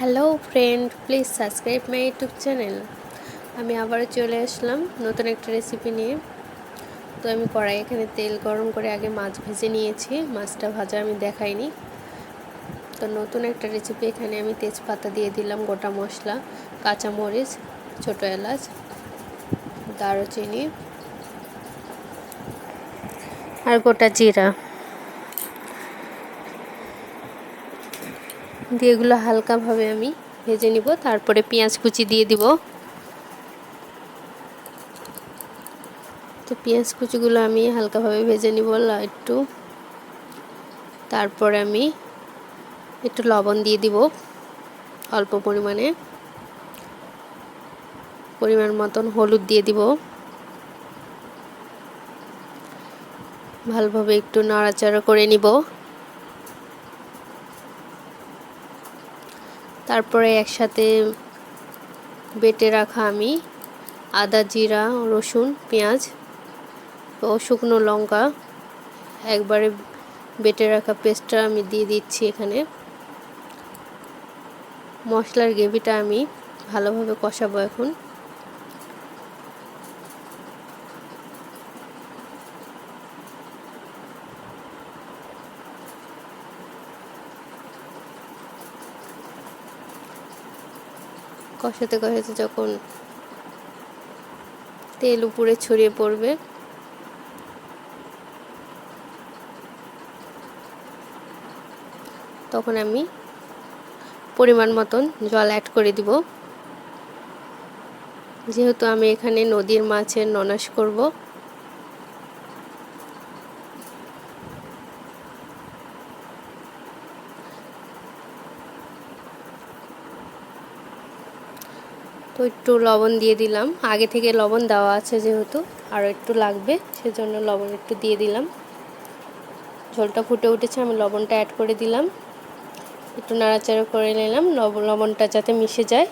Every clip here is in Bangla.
Hello friend please subscribe my YouTube channel আমি আবারও চলে আসলাম নতুন একটা রেসিপি নিয়ে। তো আমি কড়াই এখানে তেল গরম করে আগে মাছ ভেজে নিয়েছি। মাছটা ভাজা আমি দেখাইনি। তো নতুন একটা রেসিপি এখানে আমি তেজপাতা দিয়ে দিলাম গোটা মশলা, কাঁচামরিচ, ছোটো এলাচ, দারুচিনি আর গোটা জিরা। দিয়ে এগুলো হালকাভাবে আমি ভেজে নিব, তারপরে পেঁয়াজ কুচি দিয়ে দিব। তো পেঁয়াজ কুচিগুলো আমি হালকাভাবে ভেজে নিব একটু। তারপরে আমি একটু লবণ দিয়ে দিব অল্প পরিমাণে। পরিমাণ মতন হলুদ দিয়ে দিব। ভালোভাবে একটু নাড়াচাড়া করে নিব। তারপরে একসাথে বেটে রাখা আমি আদা, জিরা, রসুন, পেঁয়াজ ও শুকনো লঙ্কা। একবারে বেটে রাখা পেস্টটা আমি দিয়ে দিচ্ছি এখানে। মশলার গ্রেভিটা আমি ভালোভাবে কষাবো এখন। কষাতে কষাতে যখন তেল উপরে ছড়িয়ে পড়বে, তখন আমি পরিমাণ মতন জল অ্যাড করে দিব। যেহেতু আমি এখানে নদীর মাছের ননাশ করব তো একটু লবণ দিয়ে দিলাম। আগে থেকে লবণ দেওয়া আছে যেহেতু আরও একটু লাগবে, সেজন্য লবণ একটু দিয়ে দিলাম। ঝোলটা ফুটে উঠেছে, আমি লবণটা অ্যাড করে দিলাম। একটু নাড়াচাড়া করে নিলাম লবণটা যাতে মিশে যায়।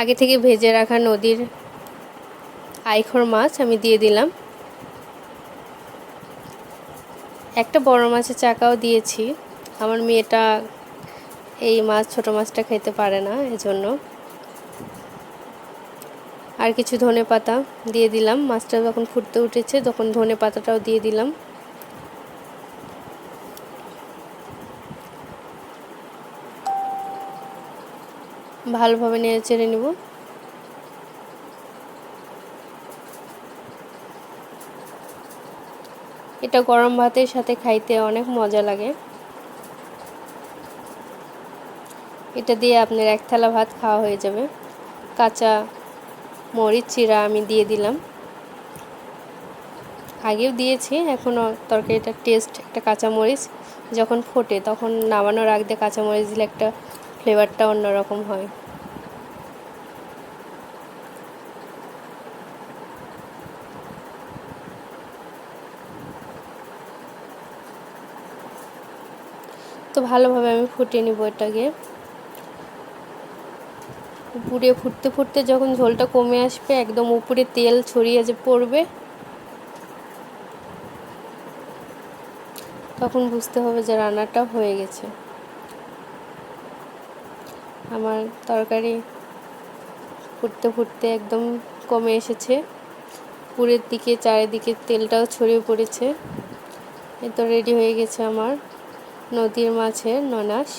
আগে থেকে ভেজে রাখা নদীর আইখর মাছ আমি দিয়ে দিলাম। একটা বড় মাছের চাকাও দিয়েছি। আমার মেয়েটা এই মাছ, ছোট মাছটা খেতে পারে না, এজন্য। আর কিছু ধনে পাতা দিয়ে দিলাম। মাছটা যখন ফুটতে উঠেছে, তখন ধনে পাতাটাও দিয়ে দিলাম। ভালোভাবে নেড়ে চেড়ে নেব। এটা গরম ভাতের সাথে খাইতে অনেক মজা লাগে। এটা দিয়ে আপনার এক থালা ভাত খাওয়া হয়ে যাবে। কাঁচা মরিচ, চিরা আমি দিয়ে দিলাম। আগেও দিয়েছি, এখনও তরকারিটার টেস্ট একটা কাঁচা মরিচ। যখন ফোটে, তখন নামানোর আগ দিয়ে কাঁচা মরিচ দিলে একটা ফ্লেভারটা অন্যরকম হয়। তো ভালোভাবে আমি ফুটিয়ে নিব এটাকে। উপরে ফুটতে ফুটতে যখন ঝোলটা কমে আসবে, একদম উপরে তেল ছড়িয়ে যে পড়বে, তখন বুঝতে হবে যে রান্নাটা হয়ে গেছে। আমার তরকারি ফুটতে ফুটতে একদম কমে এসেছে। পুরের দিকে, চারিদিকে তেলটাও ছড়িয়ে পড়েছে। এ তো রেডি হয়ে গেছে আমার নদীর মাছের ননাস।